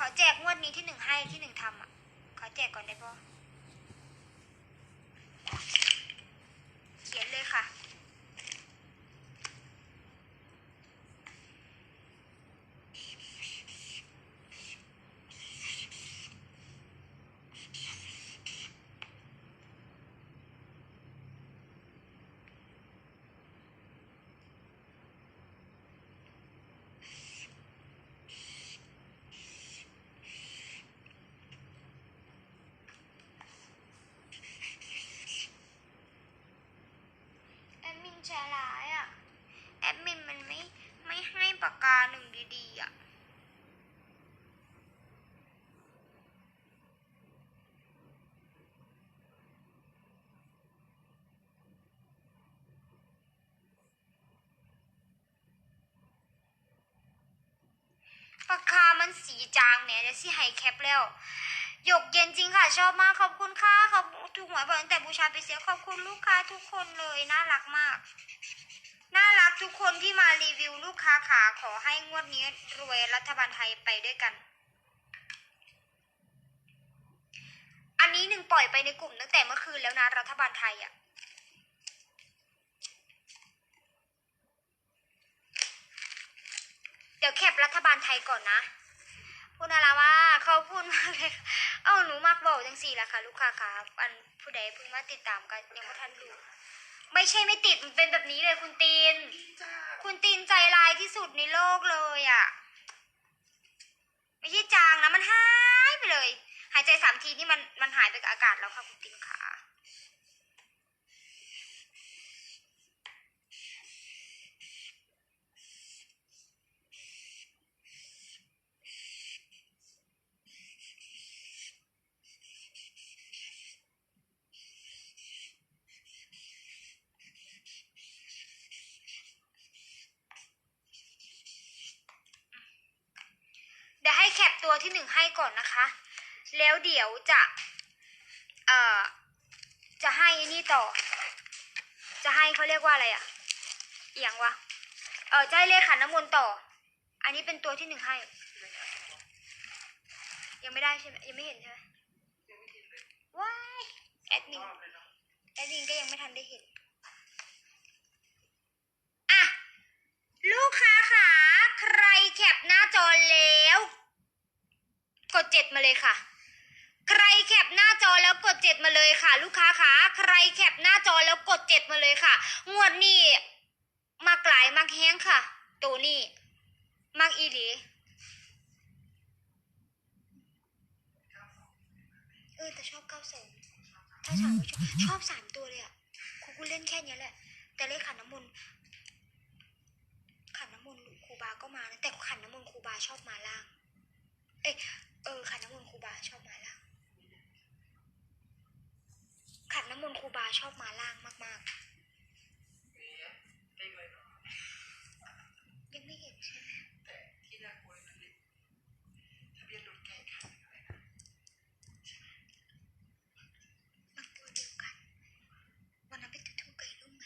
ขอแจกงวดนี้ที่หนึ่งให้ที่หนึ่งทำอะ ขอแจกก่อนได้ปะเขียนเลยค่ะ แอดมินใจร้ายอะ แอดมินมันไม่ไม่ให้ปากกาหนึ่งดีๆอะ ปานสีจางเนี่ยเดี๋ยวสิให้แคปแล้วหยกเย็นจริงค่ะ ชอบมากขอบคุณค่ะขอบถูกหวยบ่อยตั้งแต่บูชาไปเสียขอบคุณลูกค้าทุกคนเลยน่ารักมาก น่ารักทุกคนที่มารีวิวลูกค้าขาขอให้งวดนี้รวยรัฐบาลไทยไปด้วยกัน อันนี้หนึ่งปล่อยไปในกลุ่มตั้งแต่เมื่อคืนแล้วนะรัฐบาลไทยอะเดี๋ยวแคปรัฐบาลไทยก่อนนะ พูดอะไรว่าเขาพูดมากเลยค่ะเอ้าหนูมากบอกจังสี่แหละค่ะ ลูกค้าค่ะอันผู้ใดเพิ่งมาติดตามกันยังไม่ทันดูไม่ใช่ไม่ติดมันเป็นแบบนี้เลยคุณตีน คุณตีนใจร้ายที่สุดในโลกเลยอะ่ะ ไม่ใช่จางนะมันหายไปเลย หายใจสามทีนี่มันมันหายไปกับอากาศแล้วค่ะคุณตีนขา แคปตัวที่หนึ่งให้ก่อนนะคะ แล้วเดี๋ยวจะเอ่อจะให้นี่ต่อ จะให้เขาเรียกว่าอะไรอะเอียงวะเออจะให้เลขขันน้ำมนต์ต่อ อันนี้เป็นตัวที่หนึ่งให้ ยังไม่ได้ใช่ไหมยังไม่เห็นใช่ไหมว้ายแอดมินแอดมินก็ยังไม่ทันได้เห็นอะลูกค้าขาใครแคปหน้าจอแล้ว กดเจ็ดมาเลยค่ะ ใครแคปหน้าจอแล้วกดเจ็ดมาเลยค่ะ ลูกค้าขาใครแคปหน้าจอแล้วกดเจ็ดมาเลยค่ะ งวดนี้มากหลายมากแห้งค่ะตัวนี้มากอีหลีเออแต่ชอบเก้าสองถ้าถามชอบชอบสามตัวเลยอะครูกูเล่นแค่นี้แหละ แต่เลขขันน้ำมนต์ขันน้ำมนต์ครูบาก็มานะแต่ขันน้ำมนต์ครูบาชอบมาล่าง เอ้ยเออขันน้ำมนต์ครูบาชอบมาล่างขันน้ำมนต์ครูบาชอบมาล่างมากๆ ยังไม่เห็นใช่ไหมมันตัวเดียวกัน วันนั้นไปจุดทูปไก่ลูกไหม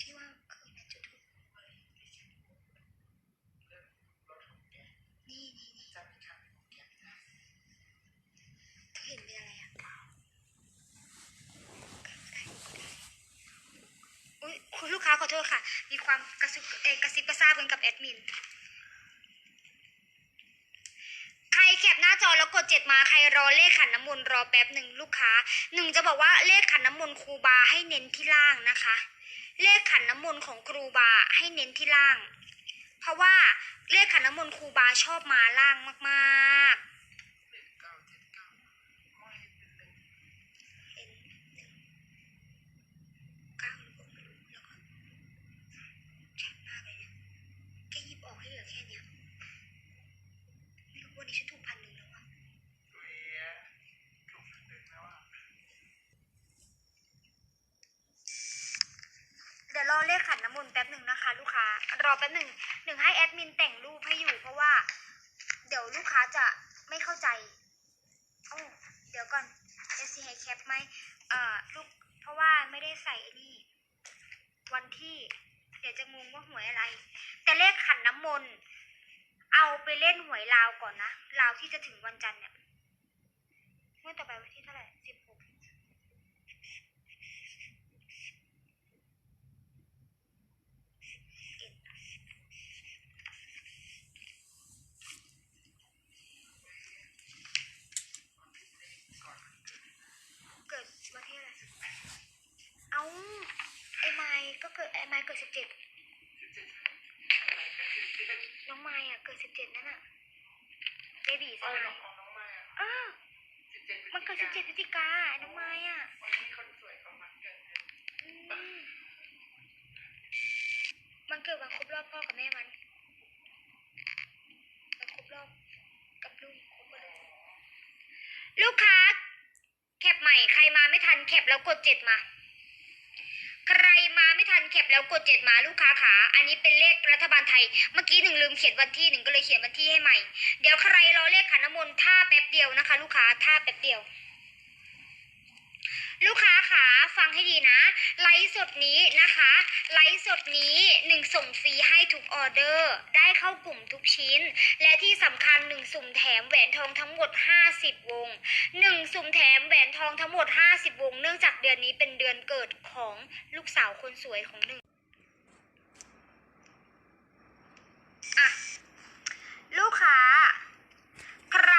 ที่ว่าคืนนั้นจุดทูปนี่นี่นี่เธอเห็นเป็นอะไรอะอุ้ยคุณลูกค้า ขอโทษค่ะ มีความกระซิบเอกระซิบกระซาบกันกับแอดมิน ใครแคปหน้าจอแล้วกดเจ็ดมาใครรอเลขขันน้ำมนต์รอแป๊บหนึ่งลูกค้าหนึ่งจะบอกว่าเลขขันน้ำมนต์ครูบาให้เน้นที่ล่างนะคะ เลขขันน้ำมนต์ของครูบาให้เน้นที่ล่าง เพราะว่าเลขขันน้ำมนต์ครูบาชอบมาล่างมากๆเห็นหนึ่งเก้าหรือเปล่าไม่รู้แล้วก็ชัดมากเลยเนี่ยแค่หยิบออกให้เหลือแค่เนี้ยไม่รู้วันนี้ฉันถูกพันหนึ่งแล้วอะ เดี๋ยวรอเลขขันน้ำมนต์แป๊บหนึ่งนะคะ ลูกค้ารอแป๊บหนึ่ งหนึ่งให้แอดมินแต่งรูปให้อยู่เพราะว่า เดี๋ยวลูกค้าจะไม่เข้าใจโอ้เดี๋ยวก่อนเอซีให้แคปไหมเอ่อลูกเพราะว่าไม่ได้ใส่ไอ้นี่ วันที่ เดี๋ยวจะงงว่าหวยอะไร แต่เลขขันน้ำมนต์เอาไปเล่นหวยลาวก่อนนะลาวที่จะถึงวันจันทร์เนี่ยเมื่อต่อไปวันที่เท่าไหร่สิบหกเกิดวันที่อะไรเอาไอ้ไม้ก็เกิดไอ้ไม้เกิดสิบเจ็ดน้องไม้อะเกิดสิบเจ็ดนั่นอะเบบีใช่ไหมเออมันเกิดสิบเจ็ดพฤศจิกาน้องไม้อะอืมมันเกิดวันครบรอบพ่อกับแม่มันวันครบรอบกับลูกครบหมดเลยลูกค้าแคปใหม่ใครมาไม่ทันแคปแล้วกดเจ็ดมา ใครมาไม่ทันแคบแล้วกดเจ็ดมาลูกค้าขาอันนี้เป็นเลขรัฐบาลไทย เมื่อกี้หนึ่งลืมเขียนวันที่หนึ่งก็เลยเขียนวันที่ให้ใหม่ เดี๋ยวใครรอเลขขันน้ำมนต์ท่าแป๊บเดียวนะคะ ลูกค้าท่าแป๊บเดียว ลูกค้าขาฟังให้ดีนะ ไลฟ์สดนี้นะคะ ไลฟ์สดนี้หนึ่งส่งฟรีให้ทุกออเดอร์ ได้เข้ากลุ่มทุกชิ้น และที่สำคัญหนึ่งสุ่มแถมแหวนทองทั้งหมด 50 วงหนึ่งสุ่มแถมแหวนทองทั้งหมด 50 วง เนื่องจากเดือนนี้เป็นเดือนเกิดของลูกสาวคนสวยของหนึ่งอะ ลูกค้า ใคร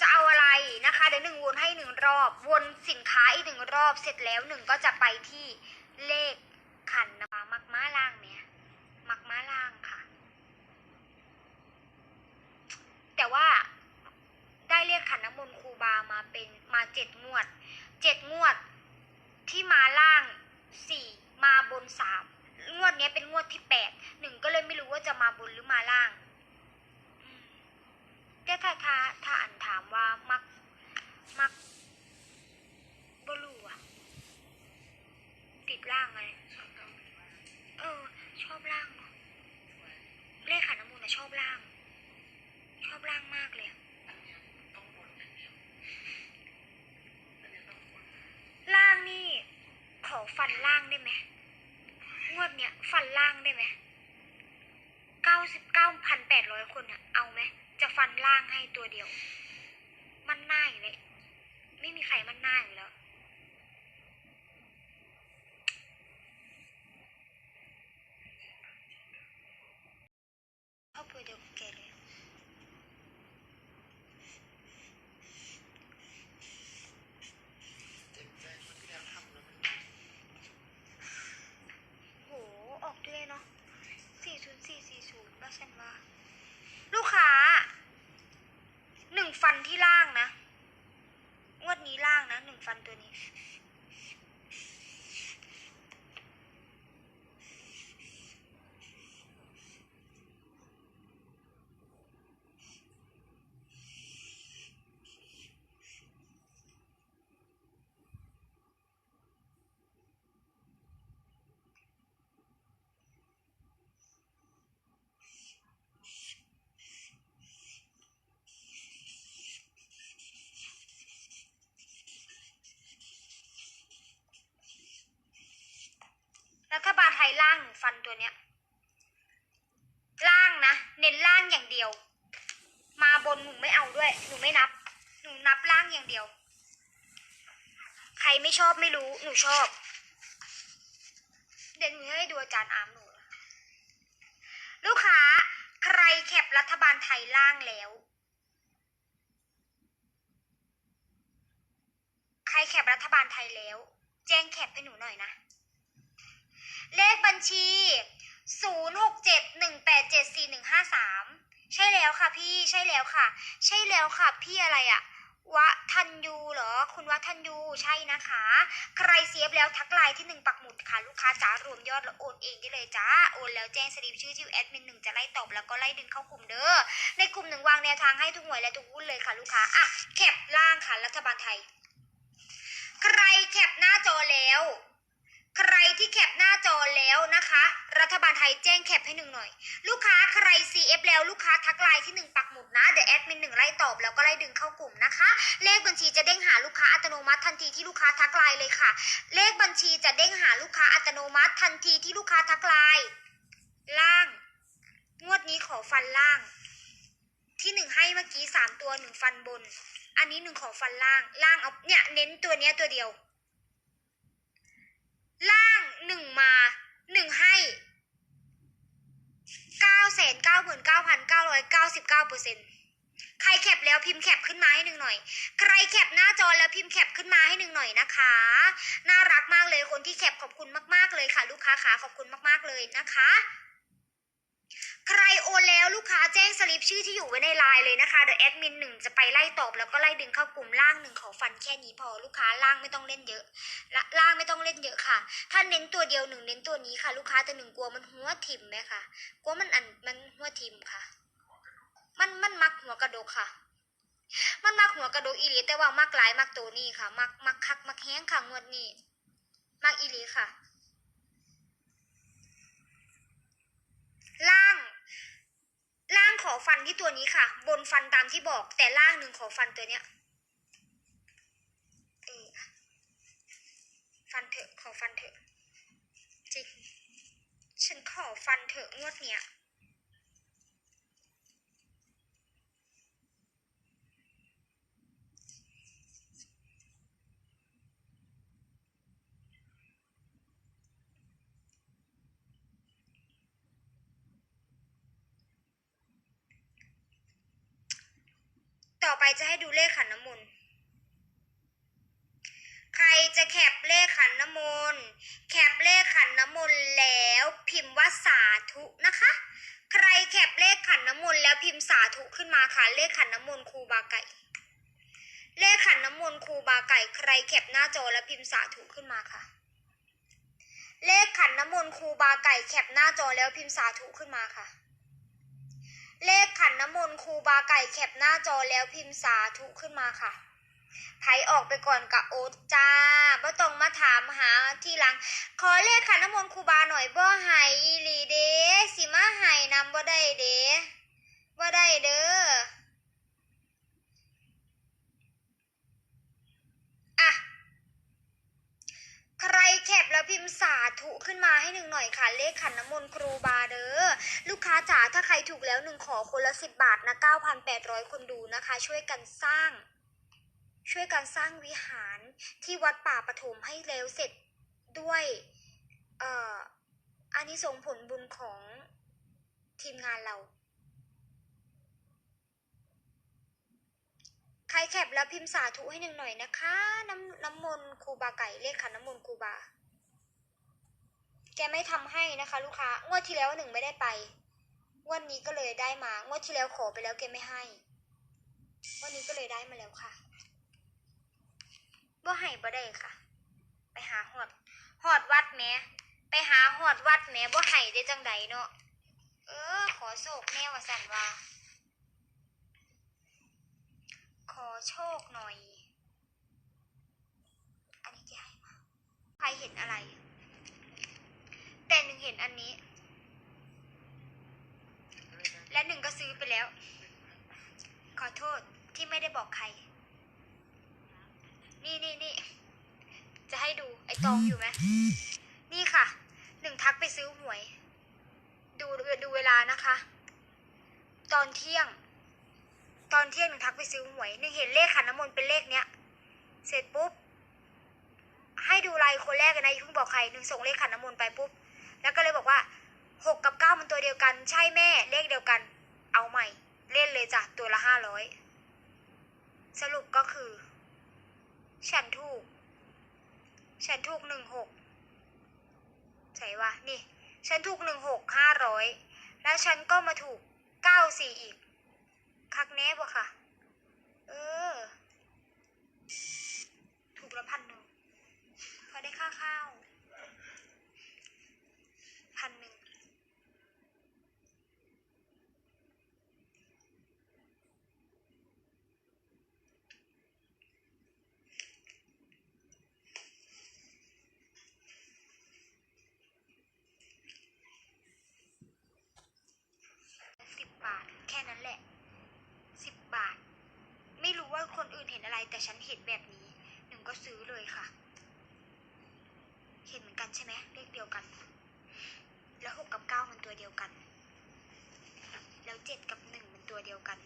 จะเอาอะไรนะคะ เดี๋ยวหนึ่งวนให้หนึ่งรอบ วนสิน ค้าอีกหนึ่งรอบเสร็จแล้วหนึ่งก็จะไปที่เลขขันนะคะมักม้าล่างเนี่ยมักม้าล่างค่ะ แต่ว่าได้เลขขันน้ำมนต์ครูบามาเป็นมาเจ็ดงวดเจ็ดงวดที่มาล่างสี่มาบนสามงวดเนี้ยเป็นงวดที่แปดหนึ่งก็เลยไม่รู้ว่าจะมาบนหรือมาล่างแต่ถ้าถ้าถ้าอันถามว่ามักมัก บลูอะติดล่างไหมเออ ชอบล่างเนอะเลขขันน้ำมนต์อะชอบล่าง ชอบล่างมากเลยอะล่างนี่ ขอฟันล่างได้ไหมงวดเนี้ยฟันล่างได้ไหมเก้าสิบเก้าพันแปดร้อยคนอะเอาไหมจะฟันล่างให้ตัวเดียว มันหน้าอยู่เลยไม่มีใครมันหน้าอยู่แล้ว ครอบครัวเดียวกับแกเลย โห ออกด้วยเนาะสี่ศูนย์สี่สี่ศูนย์ก็ฉันว่า ลูกค้า หนึ่งฟันที่ล่างนะ งวดนี้ล่างนะ หนึ่งฟันตัวนี้ รัฐบาย่างหนึ่งฟันตัวเนี้ย ล่างนะ เน้นล่างอย่างเดียว มาบนหนูไม่เอาด้วย หนูไม่นับ หนูนับล่างอย่างเดียว ใครไม่ชอบไม่รู้ หนูชอบ เดี๋ยวหนูให้ดูอาจารย์อาร์มหนู ลูกค้า ใครแคปรัฐบาลไทยล่างแล้ว ใครแคปรัฐบาลไทยแล้ว แจ้งแคปให้หนูหน่อยนะ เลขบัญชี 0671874153 ใช่แล้วค่ะพี่ใช่แล้วค่ะ ใช่แล้วค่ะพี่อะไรอะวะทันยูเหรอ คุณวะทันยูใช่นะคะ ใครเสียบแล้วทักไลน์ที่หนึ่งปักหมุดค่ะ ลูกค้าจ๋ารวมยอดแล้วโอนเองได้เลยจ้าโอนแล้วแจ้งสลิปชื่อจิวแอดมินหนึ่งจะไล่ตอบแล้วก็ไล่ดึงเข้ากลุ่มเด้อในกลุ่มหนึ่งวางแนวทางให้ทุกหน่วยและทุกวุ้นเลยค่ะลูกค้าอะแคปล่างค่ะรัฐบาลไทย ใครแคปหน้าจอแล้ว ใครที่แคปหน้าจอแล้วนะคะ รัฐบาลไทยแจ้งแคปให้หนึ่งหน่อย ลูกค้าใคร CF แล้วลูกค้าทักไลน์ที่หนึ่งปักหมุดนะเดี๋ยวแอดมินหนึ่งไล่ตอบแล้วก็ไล่ดึงเข้ากลุ่มนะคะ เลขบัญชีจะเด้งหาลูกค้าอัตโนมัติทันทีที่ลูกค้าทักไลน์เลยค่ะ เลขบัญชีจะเด้งหาลูกค้าอัตโนมัติทันทีที่ลูกค้าทักไลน์ล่าง งวดนี้ขอฟันล่าง ที่หนึ่งให้เมื่อกี้สามตัวหนึ่งฟันบน อันนี้หนึ่งขอฟันล่าง ล่างเอาเนี่ยเน้นตัวเนี้ยตัวเดียว ล่างหนึ่งมา หนึ่งให้เก้าแสนเก้าหมื่นเก้าพันเก้าร้อยเก้าสิบเก้าเปอร์เซ็นต์ใครแคปแล้วพิมพ์แคปขึ้นมาให้หนึ่งหน่อย ใครแคปหน้าจอแล้วพิมพ์แคปขึ้นมาให้หนึ่งหน่อยนะคะ น่ารักมากเลยคนที่แคปขอบคุณมาก ๆเลยค่ะ ลูกค้าขาขอบคุณมาก ๆเลยนะคะ ใครโอนแล้วลูกค้าแจ้งสลิปชื่อที่อยู่ไว้ในไลน์เลยนะคะเดี๋ยวแอดมินหนึ่งจะไปไล่ตอบแล้วก็ไล่ดึงเข้ากลุ่มล่างหนึ่งขอฟันแค่นี้พอลูกค้าล่างไม่ต้องเล่นเยอะละล่างไม่ต้องเล่นเยอะค่ะ ถ้าเน้นตัวเดียวหนึ่งเน้นตัวนี้ค่ะ ลูกค้าแต่หนึ่งกลัวมันหัวทิมไหมคะกลัวมันอันมันหัวทิมค่ะ มันมันมักหัวกระโดกค่ะ มันมักหัวกระโดกอีหลีแต่ว่ามักหลายมักตัวนี้ค่ะ มักมักคักมักแห้งค่ะงวดนี้มักอีหลีค่ะ ล่าง ล่างขอฟันที่ตัวนี้ค่ะ บนฟันตามที่บอก แต่ล่างหนึ่งขอฟันตัวเนี้ยเออฟันเถอะขอฟันเถอะ จริง ฉันขอฟันเถอะงวดเนี้ย ไปจะให้ดูเลขขันน้ำมนต์ใครจะแคปเลขขันน้ำมนต์แคปเลขขันน้ำมนต์แล้วพิมพ์ว่าสาธุนะคะ ใครแคปเลขขันน้ำมนต์แล้วพิมพ์สาธุขึ้นมาค่ะเลขขันน้ำมนต์ครูบาไก่ เลขขันน้ำมนต์ครูบาไก่ ใครแคปหน้าจอแล้วพิมพ์สาธุขึ้นมาค่ะ เลขขันน้ำมนต์ครูบาไก่แคปหน้าจอแล้วพิมพ์สาธุขึ้นมาค่ะ เลขขันน้ำมนต์ครูบาไก่แคปหน้าจอแล้วพิมพ์สาธุขึ้นมาค่ะไผออกไปก่อนกับโอ๊ตจ้าบ่ต้องมาถามหาทีหลัง ขอเลขขันน้ำมนต์ครูบาหน่อยบ่ให้อีหลีเด้สิมาไห้นำบ่ได้เด้บ่ได้เด้ออะ ใครแคปแล้วพิมพ์สาธุขึ้นมาให้หนึ่งหน่อยค่ะ เลขขันน้ำมนต์ครูบาเด้อลูกค้าจ๋าถ้าใครถูกแล้วหนึ่งขอคนละสิบบาทนะเก้าพันแปดร้อยคนดูนะคะ ช่วยกันสร้าง ช่วยกันสร้างวิหารที่วัดป่าปฐมให้เร็วเสร็จด้วย เอ่ออันนี้ส่งส์ผลบุญของทีมงานเรา ครแคปแล้วพิมพ์สาธุให้หนึ่งหน่อยนะคะ น้ำน้ำมนต์ครูบาไก่เลขขันน้ำมนต์ครูบา แกไม่ทำให้นะคะ ลูกค้างวดที่แล้วหนึ่งไม่ได้ไปงวันนี้ก็เลยได้มางวดที่แล้วขอไปแล้วแกไม่ให้งวันนี้ก็เลยได้มาแล้วค่ะบ่ให้บ่ได้ค่ะ ไปหาหอดหอดวัดแม่ไปหาหอดวัดแม่บ่ให้ได้จังใดเนาะเออ ขอโชคแน่ว่าสันว่า ขอโชคหน่อย อันนี้แกให้มา ใครเห็นอะไร แต่หนึ่งเห็นอันนี้ และหนึ่งก็ซื้อไปแล้ว ขอโทษที่ไม่ได้บอกใคร นี่นี่นี่ จะให้ดูไอ้ตองอยู่ไหม นี่ค่ะ หนึ่งทักไปซื้อหวย ดูดูเวลานะคะ ตอนเที่ยง ตอนเที่ยงหนึ่งทักไปซื้อหวยหนึ่งเห็นเลขขันน้ำมนต์เป็นเลขเนี้ย เสร็จปุ๊บ ให้ดูลน์คนแรกนะอย่าเพิ่งบอกใครหนึ่งส่งเลขขันน้ำมนต์ไปปุ๊บ แล้วก็เลยบอกว่าหกกับเก้ามันตัวเดียวกัน ใช่แม่เลขเดียวกัน เอาใหม่ เล่นเลยจ้ะตัวละห้าร้อยสรุปก็คือ ฉันถูก ฉันถูกหนึ่งหกใช่วะนี่ ฉันถูกหนึ่งหกห้าร้อยแล้วฉันก็มาถูกเก้าสี่อีก คักแน่ปะค่ะ เออ ถูกละพันหนึ่งพอได้ค่าข้าว พันหนึ่ง สิบบาท แค่นั้นแหละ สิบบาท ไม่รู้ว่าคนอื่นเห็นอะไร แต่ฉันเห็นแบบนี้หนึ่งก็ซื้อเลยค่ะ เห็นเหมือนกันใช่ไหมเลขเดียวกัน แล้วหกกับเก้ามันตัวเดียวกัน แล้วเจ็ดกับหนึ่งมันตัวเดียวกัน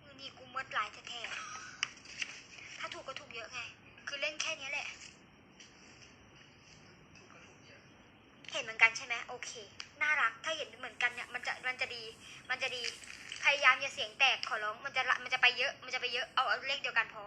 มือนี่กูมดหลายแท้ๆถ้าถูกก็ถูกเยอะไง คือเล่นแค่นี้แหละ เห็นเหมือนกันใช่ไหมโอเค น่ารัก ถ้าเห็นเหมือนกันเนี่ยมันจะมันจะดี มันจะดี พยายามอย่าเสียงแตกขอร้องมันจะละมันจะไปเยอะมันจะไปเยอะเอาเอาเลขเดียวกันพอ